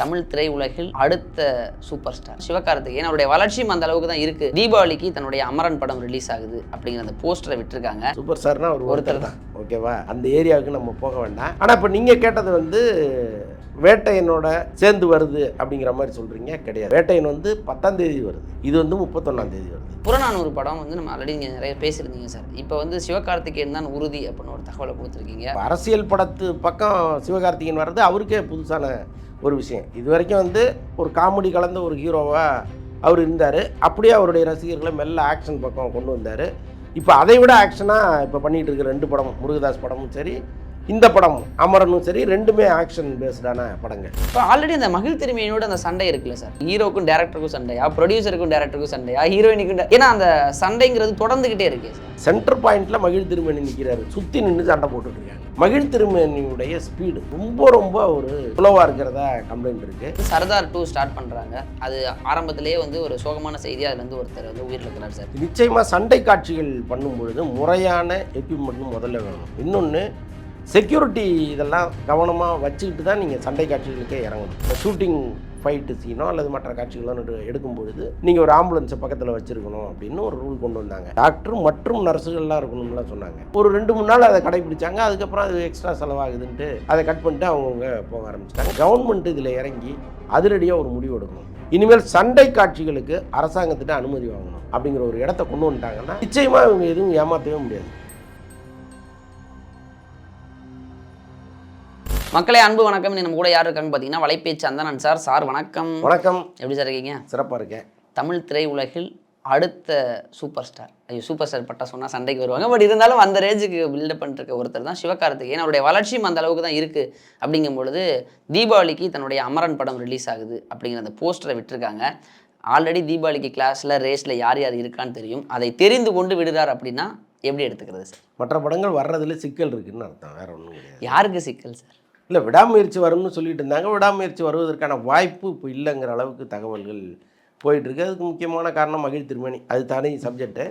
தமிழ் திரையுலகில் அடுத்த super star Sivakarthikeyan அவருடைய வளர்ச்சியும் அந்த அளவுக்கு தான் இருக்கு. தீபாவளிக்கு தன்னுடைய அமரன் படம் ரிலீஸ் ஆகுது அப்படிங்கிற அந்த போஸ்டரை விட்டுருக்காங்க. சூப்பர் ஸ்டார்னா ஒரு ஒருத்தர் தான். ஓகேவா அந்த ஏரியாவுக்கு நம்ம போக வேண்டாம். ஆனால் இப்போ நீங்கள் கேட்டது வந்து வேட்டையனோட சேர்ந்து வருது அப்படிங்கிற மாதிரி சொல்கிறீங்க கிடையாது. வேட்டையன் வந்து பத்தாம் தேதி வருது. இது வந்து முப்பத்தொன்னாம் தேதி வருது. புறநானூறு படம் வந்து நம்ம ஆல்ரெடி நீங்கள் நிறைய பேசியிருந்தீங்க சார். இப்போ வந்து சிவகார்த்திகேயன் தான் உறுதி அப்படின்னு ஒரு தகவலை கொடுத்துருக்கீங்க. அரசியல் படத்து பக்கம் சிவகார்த்திகேயன் வர்றது அவருக்கே புதுசான ஒரு விஷயம். இது வரைக்கும் வந்து ஒரு காமெடி கலந்த ஒரு ஹீரோவாக அவர் இருந்தார். அப்படியே அவருடைய ரசிகர்களை மெல்ல ஆக்ஷன் பக்கம் கொண்டு வந்தார். இப்போ அதை விட ஆக்ஷனாக இப்போ பண்ணிகிட்டு இருக்கிற ரெண்டு படமும் முருகதாஸ் படமும் சரி இந்த படம் அமரனும் சரி ரெண்டுமே ஆக்ஷன் பேஸ்டான படங்கள். இப்போ ஆல்ரெடி அந்த மகிழ் திருமையோட அந்த சண்டை இருக்குல்ல சார்? ஹீரோக்கும் டேரக்டருக்கும் சண்டையா? ப்ரொடியூசருக்கும் டேரக்டருக்கும் சண்டையா? ஹீரோயினுக்கும் ஏன்னா அந்த சண்டைங்கிறது தொடர்ந்துகிட்டே இருக்கே சார். சென்டர் பாயிண்ட்ல மகிழ் திருமணி நிற்கிறாரு சுற்றி நின்று சண்டை போட்டுட்டு இருக்காங்க மகிழ் திருமணியுடைய ஸ்பீடு ரொம்ப ரொம்ப ஒரு ஸ்லோவாக இருக்கிறதா கம்ப்ளைண்ட் இருக்குது சர்தார் டூ ஸ்டார்ட் பண்ணுறாங்க அது ஆரம்பத்திலேயே வந்து ஒரு சோகமான செய்தி. அதுல இருந்து ஒருத்தர் வந்து உயிரிழக்கிறார் சார். நிச்சயமாக சண்டை காட்சிகள் பண்ணும் பொழுது முறையான எக்யூப்மெண்ட் முதல்ல வேணும். இன்னொன்று செக்யூரிட்டி இதெல்லாம் கவனமாக வச்சுக்கிட்டு தான் நீங்கள் சண்டை காட்சிகளுக்கே இறங்கணும். இப்போ ஷூட்டிங் ஃபைட்டு சீனோ அல்லது மற்ற காட்சிகளோ எடுக்கும் பொழுது நீங்கள் ஒரு ஆம்புலன்ஸை பக்கத்தில் வச்சுருக்கணும் அப்படின்னு ஒரு ரூல் கொண்டு வந்தாங்க. டாக்டர் மற்றும் நர்ஸுகள்லாம் இருக்கணும்லாம் சொன்னாங்க. ஒரு ரெண்டு மூணு நாள் அதை கடைபிடிச்சாங்க அதுக்கப்புறம் அது எக்ஸ்ட்ரா செலவாகுதுன்ட்டு அதை கட் பண்ணிட்டு அவங்கவுங்க போக ஆரம்பிச்சிட்டாங்க. கவர்மெண்ட் இதில் இறங்கி அதிரடியாக ஒரு முடிவு எடுக்கணும். இனிமேல் சண்டை காட்சிகளுக்கு அரசாங்கத்திட்ட அனுமதி வாங்கணும் அப்படிங்கிற ஒரு இடத்த கொண்டு வந்துட்டாங்கன்னா நிச்சயமாக இவங்க எதுவும் ஏமாற்றவே முடியாது. மக்களே அன்பு வணக்கம். நம்ம கூட யார் இருக்காங்க பார்த்தீங்கன்னா வலைபேச்சு அந்தனன் சார். சார் வணக்கம். வணக்கம். எப்படி சார் இருக்கீங்க? சிறப்பாக இருக்கேன். தமிழ் திரையுலகில் அடுத்த சூப்பர் ஸ்டார் ஐயோ சூப்பர் ஸ்டார் பட்டா சொன்னால் சண்டைக்கு வருவாங்க. பட் இருந்தாலும் அந்த ரேஞ்சுக்கு பில்டப் பண்ணிட்டு இருக்க ஒருத்தர் தான் சிவகார்த்திகேயன். அவருடைய வளர்ச்சியும் அந்த அளவுக்கு தான் இருக்குது அப்படிங்கும் பொழுது தீபாவளிக்கு தன்னுடைய அமரன் படம் ரிலீஸ் ஆகுது அப்படிங்கிற அந்த போஸ்டரை விட்டுருக்காங்க. ஆல்ரெடி தீபாவளிக்கு கிளாஸில் ரேஸில் யார் யார் இருக்கான்னு தெரியும். அதை தெரிந்து கொண்டு விடுறார் அப்படின்னா எப்படி எடுத்துக்கிறது சார்? மற்ற படங்கள் வர்றதுல சிக்கல் இருக்குன்னு அர்த்தம். வேற ஒன்றும் யாருக்கு சிக்கல் சார்? இல்லை விடாமுயற்சி வரும்னு சொல்லிட்டு இருந்தாங்க. விடாமுயற்சி வருவதற்கான வாய்ப்பு இப்போ இல்லைங்கிற அளவுக்கு தகவல்கள் போயிட்டுருக்கு. அதுக்கு முக்கியமான காரணம் மகிழ் திருமணி. அது தனி சப்ஜெக்ட்டு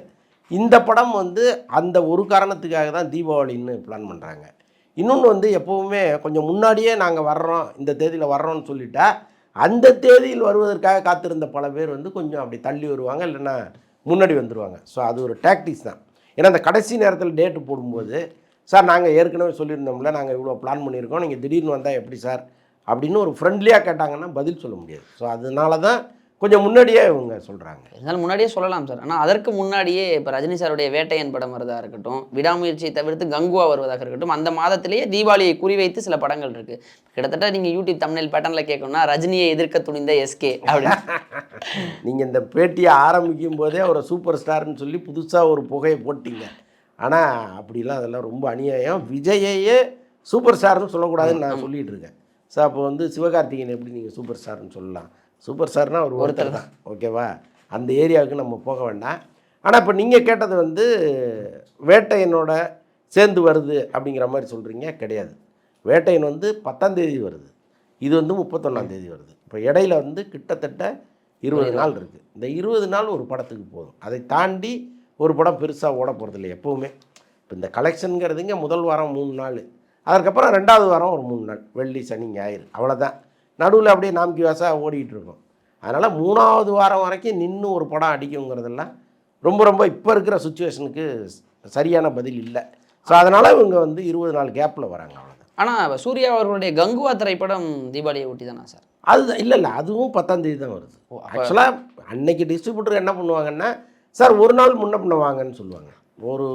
இந்த படம் வந்து அந்த ஒரு காரணத்துக்காக தான் தீபாவளின்னு பிளான் பண்ணுறாங்க இன்னொன்று வந்து எப்போவுமே கொஞ்சம் முன்னாடியே நாங்கள் வர்றோம் இந்த தேதியில் வர்றோம்னு சொல்லிட்டா அந்த தேதியில் வருவதற்காக காத்திருந்த பல பேர் வந்து கொஞ்சம் அப்படி தள்ளி வருவாங்க இல்லைன்னா முன்னாடி வந்துடுவாங்க ஸோ அது ஒரு டாக்டிக்ஸ் தான். ஏன்னா அந்த கடைசி நேரத்தில் டேட்டு போடும்போது சார் நாங்கள் ஏற்கனவே சொல்லியிருந்தோம்ல நாங்கள் இவ்வளோ பிளான் பண்ணியிருக்கோம். நீங்கள் திடீர்னு வந்தால் எப்படி சார்? அப்படின்னு ஒரு ஃப்ரெண்ட்லியாக கேட்டாங்கன்னா பதில் சொல்ல முடியாது. ஸோ அதனால தான் கொஞ்சம் முன்னாடியே இவங்க சொல்கிறாங்க இருந்தாலும் முன்னாடியே சொல்லலாம் சார். ஆனால் அதற்கு முன்னாடியே இப்போ ரஜினி சாருடைய வேட்டையன் படம் வரதா இருக்கட்டும் விடாமுயற்சியை தவிர்த்து கங்குவா வருவதாக இருக்கட்டும் அந்த மாதத்திலேயே தீபாவளியை குறிவைத்து சில படங்கள் இருக்கு. கிட்டத்தட்ட நீங்கள் யூடியூப் தமிழில் பேட்டர்னில் கேட்கணும்னா ரஜினியை எதிர்க்க துணிந்த எஸ்கே அப்படின்னு. நீங்கள் இந்த பேட்டியை ஆரம்பிக்கும் போதே அவரை சூப்பர் ஸ்டார்னு சொல்லி புதுசாக ஒரு புகையை போட்டீங்க. ஆனால் அப்படிலாம் அதெல்லாம் ரொம்ப அநியாயம். விஜயையே சூப்பர் ஸ்டார்னு சொல்லக்கூடாதுன்னு நான் சொல்லிட்டு இருக்கேன் ஸோ அப்போ வந்து சிவகார்த்திகேயன் எப்படி நீங்கள் சூப்பர் ஸ்டார்னு சொல்லலாம்? சூப்பர் ஸ்டார்னா ஒரு ஒருத்தர் தான். ஓகேவா அந்த ஏரியாவுக்கு நம்ம போக வேண்டாம். ஆனால் இப்போ நீங்கள் கேட்டது வந்து வேட்டையனோட சேர்ந்து வருது அப்படிங்கிற மாதிரி சொல்கிறீங்க கிடையாது. வேட்டையன் வந்து பத்தாம் தேதி வருது. இது வந்து முப்பத்தொன்னாம் தேதி வருது. இப்போ இடையில வந்து கிட்டத்தட்ட இருபது நாள் இருக்குது இந்த இருபது நாள் ஒரு படத்துக்கு போதும். அதை தாண்டி ஒரு படம் பெருசாக ஓட போகிறதில்ல எப்போவுமே. இப்போ இந்த கலெக்ஷனுங்கிறதுங்க முதல் வாரம் மூணு நாள். அதற்கப்புறம் ரெண்டாவது வாரம் ஒரு மூணு நாள். வெள்ளி சனி ஞாயிறு. அவ்வளோதான் நடுவில் அப்படியே நாம்கி வாசாக ஓடிட்டு இருக்கும். அதனால் மூணாவது வாரம் வரைக்கும் நின்று ஒரு படம் அடிக்குங்கிறதெல்லாம் ரொம்ப ரொம்ப இப்போ இருக்கிற சுச்சுவேஷனுக்கு சரியான பதில் இல்லை. ஸோ அதனால் இவங்க வந்து இருபது நாள் கேப்பில் வராங்க அவ்வளோதான் ஆனால் சூர்யா அவர்களுடைய கங்குவா திரைப்படம் தீபாவளியை ஒட்டி தானா சார்? அதுதான். இல்லை இல்லை. அதுவும் பத்தாம் தேதி தான் வருது. ஆக்சுவலாக அன்னைக்கு டிஸ்ட்ரிபியூட்டர் என்ன பண்ணுவாங்கன்னா சார் ஒரு நாள் முன்ன பின்ன வாங்கன்னு சொல்லுவாங்க. ஒரு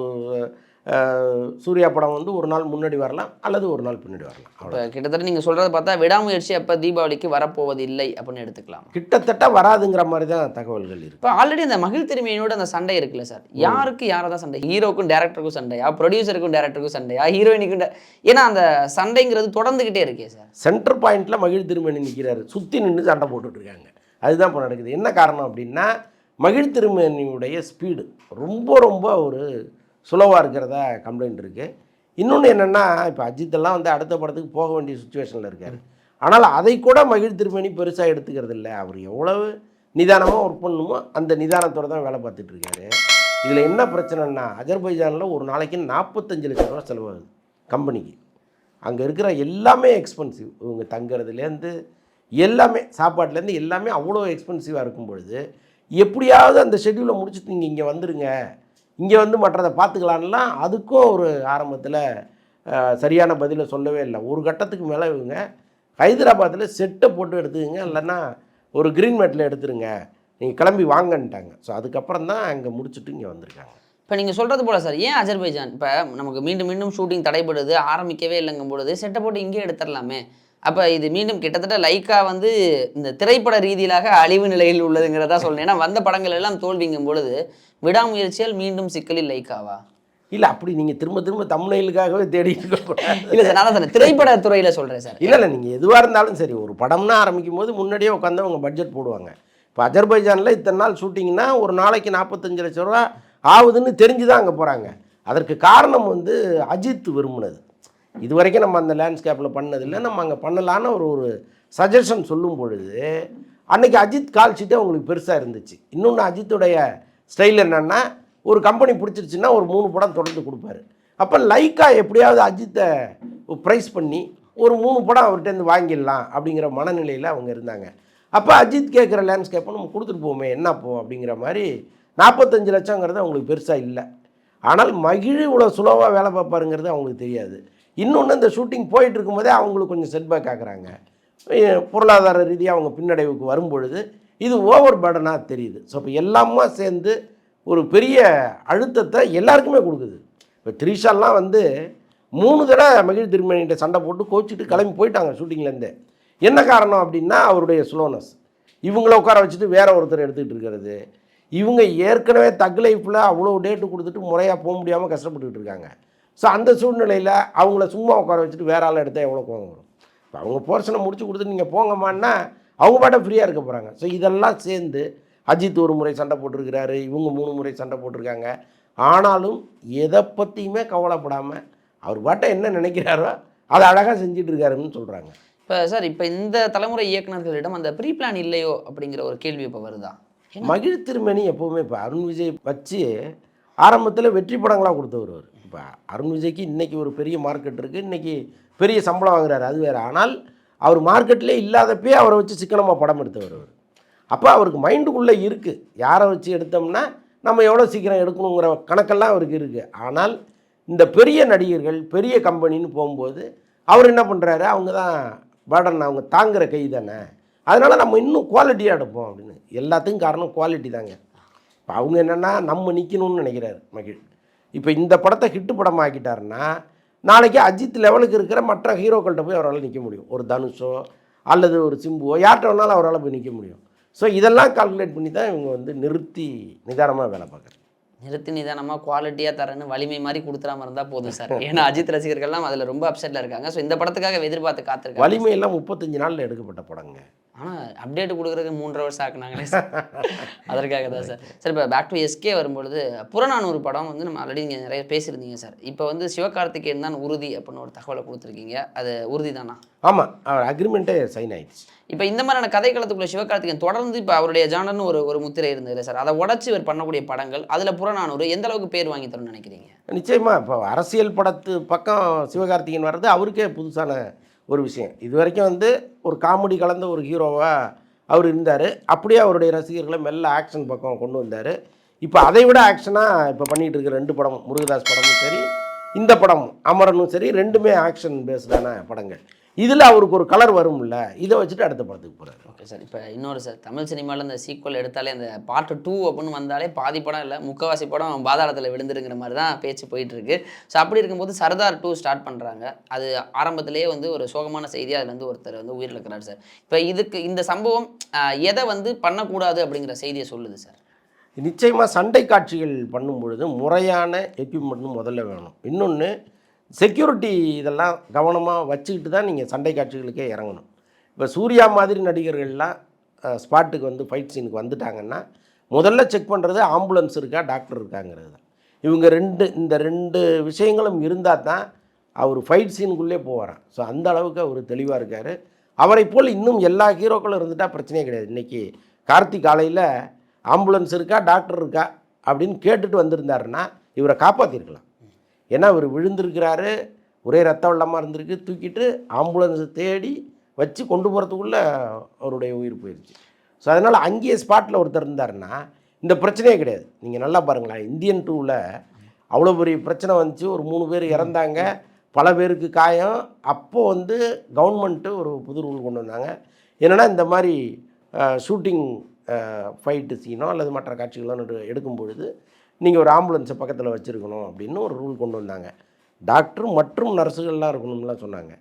சூர்யா படம் வந்து ஒரு நாள் முன்னாடி வரலாம் அல்லது ஒரு நாள் பின்னாடி வரலாம். அவ்வளோ கிட்டத்தட்ட நீங்கள் சொல்கிறத பார்த்தா விடாமுயற்சி அப்போ தீபாவளிக்கு வரப்போவது இல்லை அப்படின்னு எடுத்துக்கலாம். கிட்டத்தட்ட வராதுங்கிற மாதிரி தான் தகவல்கள் இருக்கு. இப்போ ஆல்ரெடி அந்த மகிழ் திருமையினோட அந்த சண்டை இருக்குல்ல சார். யாருக்கு யாரை தான் சண்டை? ஹீரோக்கும் டேரக்டருக்கும் சண்டையா? ப்ரொடியூசருக்கும் டேரக்டருக்கும் சண்டையா? ஹீரோயினுக்கும் ஏன்னா அந்த சண்டைங்கிறது தொடர்ந்துகிட்டே இருக்கே சார். சென்டர் பாயிண்ட்ல மகிழ் திருமணி நிற்கிறாரு சுற்றி நின்று சண்டை போட்டுட்டு இருக்காங்க. அதுதான் இப்போ நடக்குது. என்ன காரணம் அப்படின்னா மகிழ் திருமணியுடைய ஸ்பீடு ரொம்ப ரொம்ப ஒரு சுலவாக இருக்கிறதா கம்ப்ளைண்ட் இருக்குது இன்னொன்று என்னென்னா இப்போ அஜித்தெல்லாம் வந்து அடுத்த படத்துக்கு போக வேண்டிய சுச்சுவேஷனில் இருக்கார். ஆனால் அதை கூட மகிழ் திருமணி பெருசாக எடுத்துக்கிறது இல்லை. அவர் எவ்வளவு நிதானமாக ஒர்க் பண்ணணுமோ அந்த நிதானத்தோட தான் வேலை பார்த்துட்டு இருக்காரு. இதில் என்ன பிரச்சனைன்னா அஜர்பைஜானில் ஒரு நாளைக்கு நாற்பத்தஞ்சு லட்சம் ரூபா செலவாகுது கம்பெனிக்கு அங்கே இருக்கிற எல்லாமே எக்ஸ்பென்சிவ் இவங்க தங்குறதுலேருந்து எல்லாமே சாப்பாட்டுலேருந்து எல்லாமே அவ்வளோ எக்ஸ்பென்சிவாக இருக்கும் பொழுது எப்படியாவது அந்த ஷெட்யூலை முடிச்சுட்டு நீங்கள் இங்கே வந்துடுங்க இங்கே வந்து மற்றதை பார்த்துக்கலான்லாம் அதுக்கும் ஒரு ஆரம்பத்தில் சரியான பதிலை சொல்லவே இல்லை. ஒரு கட்டத்துக்கு மேலே இவங்க ஹைதராபாத்தில் செட்டை போட்டு எடுத்துக்கங்க. இல்லைன்னா ஒரு க்ரீன் மேட்டில் எடுத்துருங்க. நீங்கள் கிளம்பி வாங்கன்ட்டாங்க. ஸோ அதுக்கப்புறம் தான் அங்கே முடிச்சுட்டு இங்கே வந்திருக்காங்க. இப்போ நீங்கள் சொல்கிறது போல் சார். ஏன் அஜர்பைஜான்? இப்போ நமக்கு மீண்டும் மீண்டும் ஷூட்டிங் தடைபடுது ஆரம்பிக்கவே இல்லைங்கும் பொழுது செட்டை போட்டு இங்கே எடுத்துடலாமே. அப்போ இது மீண்டும் கிட்டத்தட்ட லைக்கா வந்து இந்த திரைப்பட ரீதியிலாக அழிவு நிலையில் உள்ளதுங்கிறதா சொல்லணும். ஏன்னா வந்த படங்கள் எல்லாம் தோல்விங்கும் பொழுது விடாமுயற்சியால் மீண்டும் சிக்கலில் லைக்காவா இல்லை அப்படி நீங்கள் திரும்ப திரும்ப தமிழ்நாடுக்காகவே தேடிட்டு இல்லை சார் நான் தான் திரைப்பட துறையில் சொல்கிறேன் சார். இல்லை இல்லை நீங்கள் எதுவாக இருந்தாலும் சரி ஒரு படம்னா ஆரம்பிக்கும் போது முன்னாடியே உட்காந்து அவங்க பட்ஜெட் போடுவாங்க. இப்போ அஜர்பைஜானில் இத்தனை நாள் ஷூட்டிங்னா ஒரு நாளைக்கு நாற்பத்தஞ்சு லட்ச ரூபா ஆகுதுன்னு தெரிஞ்சு தான் அங்கே போகிறாங்க அதற்கு காரணம் வந்து அஜித் விரும்பினது. இது வரைக்கும் நம்ம அந்த லேண்ட்ஸ்கேப்பில் பண்ணதில்லை. நம்ம அங்கே பண்ணலான்னு ஒரு ஒரு சஜஷன் சொல்லும் பொழுது அன்னைக்கு அஜித் கால் ஷீட்டே அவங்களுக்கு பெருசாக இருந்துச்சு. இன்னொன்று அஜித்துடைய ஸ்டைல் என்னென்னா ஒரு கம்பெனி பிடிச்சிருச்சுன்னா ஒரு மூணு படம் தொடர்ந்து கொடுப்பாரு. அப்போ லைக்கா எப்படியாவது அஜித்தை ப்ரைஸ் பண்ணி ஒரு மூணு படம் அவர்கிட்டருந்து வாங்கிடலாம் அப்படிங்கிற மனநிலையில் அவங்க இருந்தாங்க. அப்போ அஜித் கேட்குற லேண்ட்ஸ்கேப்பை நம்ம கொடுத்துட்டு போவோமே என்ன போ அப்படிங்கிற மாதிரி நாற்பத்தஞ்சு லட்சங்கிறது அவங்களுக்கு பெருசாக இல்லை. ஆனால் மகிழ் இவ்வளோ சுலவாக வேலை பார்ப்பாருங்கிறது அவங்களுக்கு தெரியாது. இன்னொன்று இந்த ஷூட்டிங் போயிட்டு இருக்கும்போதே அவங்களுக்கு கொஞ்சம் செட்பேக் ஆகுறாங்க. பொருளாதார ரீதியாக அவங்க பின்னடைவுக்கு வரும்பொழுது இது ஓவர் பேர்டனாக தெரியுது. ஸோ இப்போ எல்லாமே சேர்ந்து ஒரு பெரிய அழுத்தத்தை எல்லாருக்குமே கொடுக்குது. இப்போ த்ரிஷாலாம் வந்து மூணு தடவை மகிழ் திருமணிகிட்ட சண்டை போட்டு கோச்சிட்டு கிளம்பி போயிட்டாங்க ஷூட்டிங்லேருந்தே. என்ன காரணம் அப்படின்னா அவருடைய ஸ்லோனஸ் இவங்கள உட்கார வச்சுட்டு வேற ஒருத்தர் எடுத்துக்கிட்டு இருக்கிறது. இவங்க ஏற்கனவே தக் லைஃப்பில் அவ்வளோ டேட்டு கொடுத்துட்டு முறையாக போக முடியாமல் கஷ்டப்பட்டுக்கிட்டு இருக்காங்க. ஸோ அந்த சூழ்நிலையில் அவங்கள சும்மா உட்கார வச்சுட்டு வேற ஆள் எடுத்தால் எவ்வளோ கோவம் வரும்? இப்போ அவங்க போர்ஷனை முடிச்சு கொடுத்துட்டு நீங்கள் போங்கம்மான்னா அவங்க பாட்ட ஃப்ரீயாக இருக்க போகிறாங்க ஸோ இதெல்லாம் சேர்ந்து அஜித் ஒரு முறை சண்டை போட்டிருக்கிறாரு இவங்க மூணு முறை சண்டை போட்டிருக்காங்க. ஆனாலும் எதை பற்றியுமே கவலைப்படாமல் அவர் பாட்ட என்ன நினைக்கிறாரோ அதை அழகாக செஞ்சுட்டு இருக்காருன்னு சொல்கிறாங்க இப்போ சார் இப்போ இந்த தலைமுறை இயக்குனர்களிடம் அந்த ப்ரீ பிளான் இல்லையோ அப்படிங்கிற ஒரு கேள்வி இப்போ வருதா? மகிழ் திருமணி எப்போவுமே இப்போ அருண் விஜய் வச்சு ஆரம்பத்தில் வெற்றி படங்களாக கொடுத்தவர் அவர். இப்போ அருண் விஜய்க்கு இன்றைக்கி ஒரு பெரிய மார்க்கெட் இருக்குது இன்றைக்கி பெரிய சம்பளம் வாங்குறாரு அது வேறு. ஆனால் அவர் மார்க்கெட்லேயே இல்லாதப்பே அவரை வச்சு சிக்கனமாக படம் எடுத்தவர் அவர். அப்போ அவருக்கு மைண்டுக்குள்ளே இருக்குது யாரை வச்சு எடுத்தோம்னா நம்ம எவ்வளோ சீக்கிரம் எடுக்கணுங்கிற கணக்கெல்லாம் அவருக்கு இருக்குது ஆனால் இந்த பெரிய நடிகர்கள் பெரிய கம்பெனின்னு போகும்போது அவர் என்ன பண்ணுறாரு அவங்க தான் பேர்டன் அவங்க தாங்குகிற கை தானே. அதனால் நம்ம இன்னும் குவாலிட்டியாக எடுப்போம் அப்படின்னு. எல்லாத்துக்கும் காரணம் குவாலிட்டி தாங்க. இப்போ அவங்க என்னென்னா நம்ம நிற்கணும்னு நினைக்கிறாரு மகிழ். இப்போ இந்த படத்தை ஹிட்டு படம் ஆக்கிட்டாருன்னா நாளைக்கு அஜித் லெவலுக்கு இருக்கிற மற்ற ஹீரோக்கள்கிட்ட போய் அவரால் நிற்க முடியும். ஒரு தனுஷோ அல்லது ஒரு சிம்புவோ யார்கிட்ட வேணாலும் அவரால் போய் நிற்க முடியும். ஸோ இதெல்லாம் கால்குலேட் பண்ணி தான் இவங்க வந்து நிறுத்தி நிதானமாக வேலை பார்க்குறாங்க. நிறுத்தி நிதானமாக குவாலிட்டியாக தரேன்னு வலிமை மாதிரி கொடுத்துடாம இருந்தால் போதும் சார். ஏன்னா அஜித் ரசிகர்கள்லாம் அதில் ரொம்ப அப்செட்டில் இருக்காங்க. ஸோ இந்த படத்துக்காக எதிர்பார்த்து காத்திருக்காங்க. வலிமையெல்லாம் முப்பத்தஞ்சு நாளில் எடுக்கப்பட்ட படங்க. ஆனால் அப்டேட் கொடுக்குறதுக்கு மூன்றரை வருஷம் ஆக்குனாங்களே சார். அதற்காக தான் சார். சார் இப்போ பேக் டு எஸ்கே வரும்பொழுது புறநானூறு படம் வந்து நம்ம ஆல்ரெடி நீங்கள் நிறைய பேசியிருந்தீங்க சார். இப்போ வந்து சிவகார்த்திகேயன் தான் உறுதி அப்படின்னு ஒரு தகவலை கொடுத்துருக்கீங்க. அது உறுதி தானா? ஆமாம் அவர் அக்ரிமெண்ட்டே சைன் ஆயிடுச்சு. இப்போ இந்த மாதிரியான கதைக்களத்துக்குள்ள சிவகார்த்திகேயன் தொடர்ந்து இப்போ அவருடைய ஜானர்னு ஒரு ஒரு முத்திரை இருந்தது சார். அதை உடச்சி இவர் பண்ணக்கூடிய படங்கள் அதில் புறநானூறு எந்த அளவுக்கு பேர் வாங்கி தரும்னு நினைக்கிறீங்க? நிச்சயமாக இப்போ அரசியல் படத்து பக்கம் சிவகார்த்திகேயன் வர்றது அவருக்கே புதுசான ஒரு விஷயம். இது வரைக்கும் வந்து ஒரு காமெடி கலந்த ஒரு ஹீரோவாக அவர் இருந்தார். அப்படியே அவருடைய ரசிகர்களை மெல்ல ஆக்ஷன் பக்கம் கொண்டு வந்தார். இப்போ அதை விட ஆக்ஷனாக இப்போ பண்ணிகிட்டு இருக்க ரெண்டு படம் முருகதாஸ் படமும் சரி இந்த படம் அமரனும் சரி ரெண்டுமே ஆக்ஷன் பேஸ்டான படங்கள். இதில் அவருக்கு ஒரு கலர் வரும்ல இதை வச்சுட்டு அடுத்த படத்துக்கு போகிறாரு ஓகே சார் இப்போ இன்னொரு சார் தமிழ் சினிமாவில் இந்த சீக்வல் எடுத்தாலே அந்த பார்ட் டூ அப்படின்னு வந்தாலே பாதி படம் இல்லை முக்கவாசி படம் பாதாளத்தில் விழுந்துருங்கிற மாதிரி தான் பேச்சு போயிட்டு இருக்கு ஸோ அப்படி இருக்கும்போது சர்தார் டூ ஸ்டார்ட் பண்ணுறாங்க அது ஆரம்பத்திலேயே வந்து ஒரு சோகமான செய்தி அதுல இருந்து ஒருத்தர் வந்து உயிரிழக்கிறார் சார் இப்போ இதுக்கு இந்த சம்பவம் எதை வந்து பண்ணக்கூடாது அப்படிங்கிற செய்தியை சொல்லுது சார் நிச்சயமாக சண்டை காட்சிகள் பண்ணும் பொழுது முறையான எக்யூப்மெண்ட்னு முதல்ல வேணும். இன்னொன்று செக்யூரிட்டி இதெல்லாம் கவனமாக வச்சுக்கிட்டு தான் நீங்கள் சண்டை காட்சிகளுக்கே இறங்கணும். இப்போ சூர்யா மாதிரி நடிகர்கள்லாம் ஸ்பாட்டுக்கு வந்து ஃபைட் சீனுக்கு வந்துட்டாங்கன்னா முதல்ல செக் பண்ணுறது ஆம்புலன்ஸ் இருக்கா டாக்டர் இருக்காங்கிறது தான் இவங்க ரெண்டு இந்த ரெண்டு விஷயங்களும் இருந்தால் தான் அவர் ஃபைட் சீனுக்குள்ளே போவாராம். ஸோ அந்த அளவுக்கு அவர் தெளிவாக இருக்கார். அவரை போல் இன்னும் எல்லா ஹீரோக்களும் இருந்துட்டால் பிரச்சனையே கிடையாது. இன்றைக்கி கார்த்திக் காலையில் ஆம்புலன்ஸ் இருக்கா டாக்டர் இருக்கா அப்படின்னு கேட்டுட்டு வந்திருந்தாருன்னா இவரை காப்பாற்றிருக்கலாம் ஏன்னா அவர் விழுந்திருக்கிறாரு ஒரே ரத்த வெள்ளமாக இருந்திருக்கு தூக்கிட்டு ஆம்புலன்ஸை தேடி வச்சு கொண்டு போகிறதுக்குள்ளே அவருடைய உயிர் போயிடுச்சு ஸோ அதனால் அங்கேயே ஸ்பாட்டில் ஒருத்தர் இருந்தாருன்னா இந்த பிரச்சனையே கிடையாது. நீங்கள் நல்லா பாருங்களேன் இந்தியன் டூவில் அவ்வளோ பெரிய பிரச்சனை வந்துச்சு. ஒரு மூணு பேர் இறந்தாங்க பல பேருக்கு காயம். அப்போது வந்து கவர்மெண்ட்டு ஒரு புது ரூல் கொண்டு வந்தாங்க. என்னென்னா இந்த மாதிரி ஷூட்டிங் ஃபைட்டு சீனோ அல்லது மற்ற காட்சிகளோ எடுக்கும் பொழுது நீங்கள் ஒரு ஆம்புலன்ஸை பக்கத்தில் வச்சுருக்கணும் அப்படின்னு ஒரு ரூல் கொண்டு வந்தாங்க. டாக்டர் மற்றும் நர்ஸுகள்லாம் இருக்கணும்லாம் சொன்னாங்க.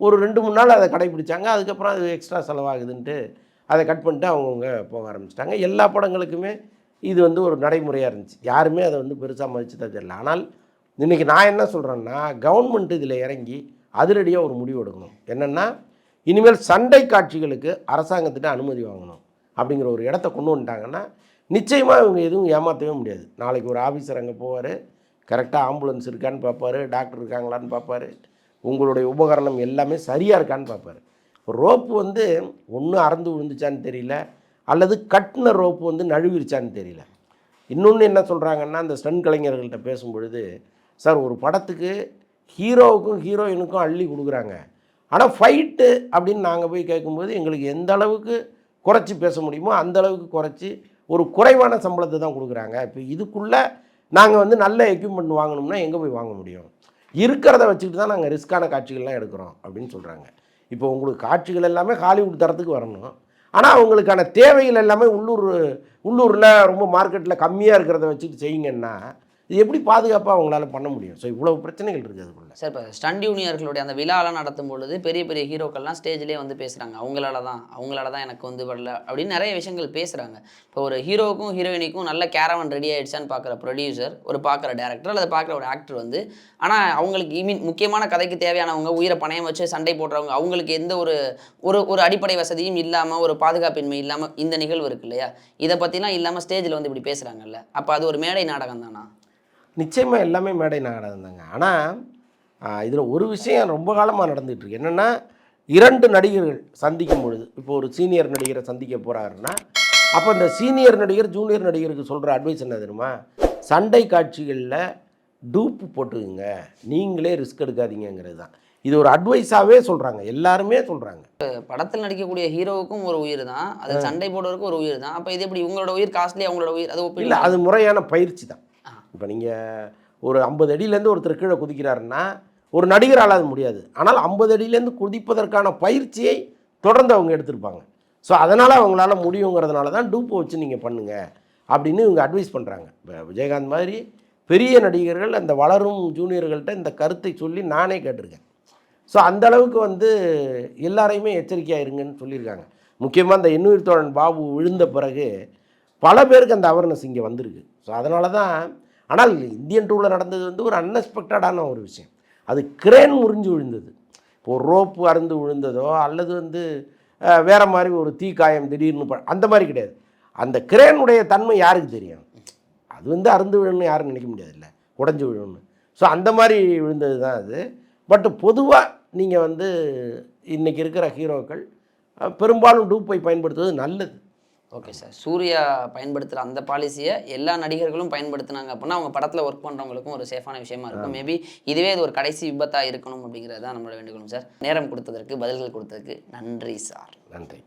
ஒரு ரெண்டு மூணு நாள் அதை கடைப்பிடிச்சாங்க. அதுக்கப்புறம் அது எக்ஸ்ட்ரா செலவாகுதுன்ட்டு அதை கட் பண்ணிட்டு அவங்கவுங்க போக ஆரம்பிச்சிட்டாங்க. எல்லா படங்களுக்குமே இது வந்து ஒரு நடைமுறையாக இருந்துச்சு. யாருமே அதை வந்து பெருசாக மதிச்சு தெரியல. ஆனால் இன்றைக்கி நான் என்ன சொல்கிறேன்னா கவர்மெண்ட் இதில் இறங்கி அதிரடியாக ஒரு முடிவு எடுக்கணும். என்னென்னா இனிமேல் சண்டை காட்சிகளுக்கு அரசாங்கத்திட்ட அனுமதி வாங்கணும் அப்படிங்கிற ஒரு இடத்த கொண்டு வந்துட்டாங்கன்னா நிச்சயமாக இவங்க எதுவும் ஏமாற்றவே முடியாது. நாளைக்கு ஒரு ஆஃபீஸர் அங்கே போவார். கரெக்டாக ஆம்புலன்ஸ் இருக்கான்னு பார்ப்பாரு. டாக்டர் இருக்காங்களான்னு பார்ப்பாரு. உங்களுடைய உபகரணம் எல்லாமே சரியாக இருக்கான்னு பார்ப்பாரு. ரோப்பு வந்து ஒன்று அறந்து விழுந்துச்சான்னு தெரியல. அல்லது கட்டின ரோப்பு வந்து நழுவிருச்சான்னு தெரியல. இன்னொன்று என்ன சொல்கிறாங்கன்னா அந்த ஸ்டன் கலைஞர்கள்ட்ட பேசும்பொழுது சார் ஒரு படத்துக்கு ஹீரோவுக்கும் ஹீரோயினுக்கும் அள்ளி கொடுக்குறாங்க. ஆனால் ஃபைட்டு அப்படின்னு நாங்கள் போய் கேட்கும்போது எங்களுக்கு எந்த அளவுக்கு குறைச்சி பேச முடியுமோ அந்த அளவுக்கு குறைச்சி ஒரு குறைவான சம்பளத்தை தான் கொடுக்குறாங்க. இப்போ இதுக்குள்ளே நாங்கள் வந்து நல்ல எக்யூப்மெண்ட் வாங்கணும்னா எங்கே போய் வாங்க முடியும்? இருக்கிறத வச்சுக்கிட்டு தான் நாங்கள் ரிஸ்க்கான காட்சிகள்லாம் எடுக்கிறோம் அப்படின்னு சொல்கிறாங்க இப்போ உங்களுக்கு காட்சிகள் எல்லாமே ஹாலிவுட் தரத்துக்கு வரணும். ஆனால் அவங்களுக்கான தேவைகள் எல்லாமே உள்ளூர் உள்ளூரில் ரொம்ப மார்க்கெட்டில் கம்மியாக இருக்கிறத வச்சுட்டு செய்யுங்கன்னா இது எப்படி பாதுகாப்பாக அவங்களால பண்ண முடியும்? ஸோ இவ்வளோ பிரச்சனைகள் இருக்குது அதுக்குள்ள. சார் இப்போ ஸ்டண்ட் யூனியர்களுடைய அந்த விழாலாம் நடத்தும் பொழுது பெரிய பெரிய ஹீரோக்கள்லாம் ஸ்டேஜ்லேயே வந்து பேசுகிறாங்க அவங்களால தான் அவங்களால தான் எனக்கு வந்து வரல அப்படின்னு நிறைய விஷயங்கள் பேசுகிறாங்க இப்போ ஒரு ஹீரோவுக்கும் ஹீரோயினிக்கும் நல்ல கேரவன் ரெடி ஆயிடுச்சான்னு பார்க்குற ப்ரொடியூசர் ஒரு பார்க்குற டேரக்டர் அல்லது பார்க்குற ஒரு ஆக்டர் வந்து ஆனால் அவங்களுக்கு ஐ மீன் முக்கியமான கதைக்கு தேவையானவங்க உயிரை பணயம் வச்சு சண்டை போடுறவங்க அவங்களுக்கு எந்த ஒரு ஒரு ஒரு அடிப்படை வசதியும் இல்லாமல் ஒரு பாதுகாப்பின்மை இல்லாமல் இந்த நிகழ்வு இருக்கு இல்லையா? இதை பற்றிலாம் இல்லாமல் ஸ்டேஜில் வந்து இப்படி பேசுகிறாங்கல்ல அப்போ அது ஒரு மேடை நாடகம் தானா நிச்சயமாக எல்லாமே மேடை நாடகம் தாங்க. ஆனால் இதில் ஒரு விஷயம் ரொம்ப காலமாக நடந்துகிட்டு இருக்கு என்னென்னா இரண்டு நடிகர்கள் சந்திக்கும் பொழுது இப்போ ஒரு சீனியர் நடிகரை சந்திக்க போகிறாருன்னா அப்போ இந்த சீனியர் நடிகர் ஜூனியர் நடிகருக்கு சொல்கிற அட்வைஸ் என்ன தெரியுமா? சண்டை காட்சிகளில் டூப்பு போட்டுக்குங்க. நீங்களே ரிஸ்க் எடுக்காதீங்கங்கிறது தான். இது ஒரு அட்வைஸாகவே சொல்கிறாங்க எல்லாருமே சொல்கிறாங்க படத்தில் நடிக்கக்கூடிய ஹீரோவுக்கும் ஒரு உயிர் தான். அது சண்டை போடுறதுக்கும் ஒரு உயிர் தான். அப்போ இது எப்படி உங்களோட உயிர் காஸ்ட்லி அவங்களோட உயிர்? அது இல்லை அது முறையான பயிற்சி தான். இப்போ நீங்கள் ஒரு ஐம்பது அடியிலேருந்து ஒருத்தர் கீழே குதிக்கிறாருன்னா ஒரு நடிகரால் அது முடியாது. ஆனால் ஐம்பது அடியிலேருந்து குதிப்பதற்கான பயிற்சியை தொடர்ந்து அவங்க எடுத்திருப்பாங்க. ஸோ அதனால் அவங்களால முடியுங்கிறதுனால தான் டூப்பை வச்சு நீங்கள் பண்ணுங்கள் அப்படின்னு இவங்க அட்வைஸ் பண்ணுறாங்க இப்போ விஜயகாந்த் மாதிரி பெரிய நடிகர்கள் அந்த வளரும் ஜூனியர்கள்ட்ட இந்த கருத்தை சொல்லி நானே கேட்டிருக்கேன். ஸோ அந்த அளவுக்கு வந்து எல்லாரையுமே எச்சரிக்கையாக இருங்கன்னு சொல்லியிருக்காங்க. முக்கியமாக அந்த எண்ணுயிர் தோழன் பாபு விழுந்த பிறகு பல பேருக்கு அந்த அவேர்னஸ் இங்கே வந்திருக்கு. ஸோ அதனால தான் ஆனால் இந்தியன் டூவில் நடந்தது வந்து ஒரு அன்எக்ஸ்பெக்டடான ஒரு விஷயம். அது கிரேன் முறிஞ்சு விழுந்தது. இப்போ ஒரு ரோப்பு அருந்து விழுந்ததோ அல்லது வந்து வேறு மாதிரி ஒரு தீ காயம் திடீர்னு ப- அந்த மாதிரி கிடையாது. அந்த கிரேனுடைய தன்மை யாருக்கு தெரியும்? அது வந்து அருந்து விழுன்னு யாரும் நினைக்க முடியாதுல்ல. உடஞ்சி விழுன்னு ஸோ அந்த மாதிரி விழுந்தது தான் அது. பட் பொதுவாக நீங்கள் வந்து இன்றைக்கி இருக்கிற ஹீரோக்கள் பெரும்பாலும் டூப்பை பயன்படுத்துவது நல்லது. ஓகே சார் சூர்யா பயன்படுத்துகிற அந்த பாலிசியை எல்லா நடிகர்களும் பயன்படுத்துனாங்க அப்படின்னா அவங்க படத்தில் ஒர்க் பண்ணுறவங்களுக்கும் ஒரு சேஃபான விஷயமா இருக்கும். மேபி இதுவே இது ஒரு கடைசி விபத்தாக இருக்கணும் அப்படிங்கிறது தான் நம்மளோட வேண்டுகோளும் சார் நேரம் கொடுத்ததற்கு பதில்கள் கொடுத்ததற்கு நன்றி சார் நன்றி.